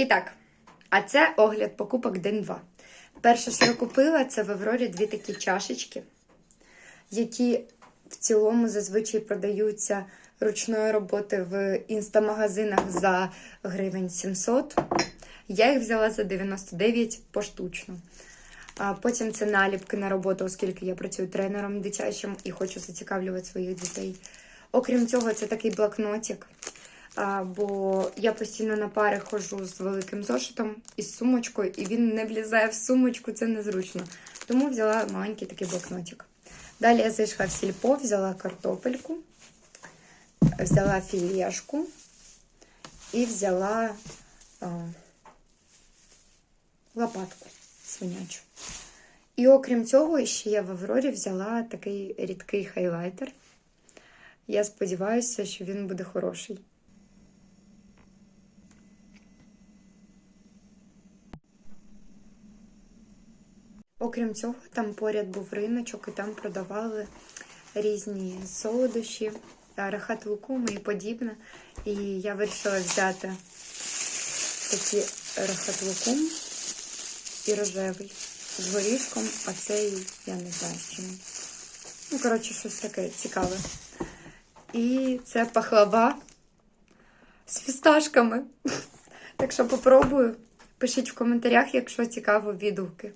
І так, а це огляд покупок день 2. Перше, що я купила, це в Аврорі дві такі чашечки, які в цілому зазвичай продаються ручної роботи в інстамагазинах за гривень 700. Я їх взяла за 99 поштучно. А потім це наліпки на роботу, оскільки я працюю тренером дитячим і хочу зацікавлювати своїх дітей. Окрім цього, це такий блокнотик. Бо я постійно на пари ходжу з великим зошитом і з сумочкою, і він не влізає в сумочку, це незручно. Тому взяла маленький такий блокнотик. Далі я зайшла в сільпо, взяла картопельку, взяла філешку і взяла а, лопатку свинячу. І окрім цього, ще я в Аврорі взяла такий рідкий хайлайтер. Я сподіваюся, що він буде хороший. Окрім цього, там поряд був риночок, і там продавали різні солодощі, рахат лукум і подібне. І я вирішила взяти такі рахат лукум і рожевий з горішком, а цей я не знаю з чим. Ну, коротше, щось таке цікаве. І це пахлава з фісташками. Так що попробую. Пишіть в коментарях, якщо цікаво відгуки.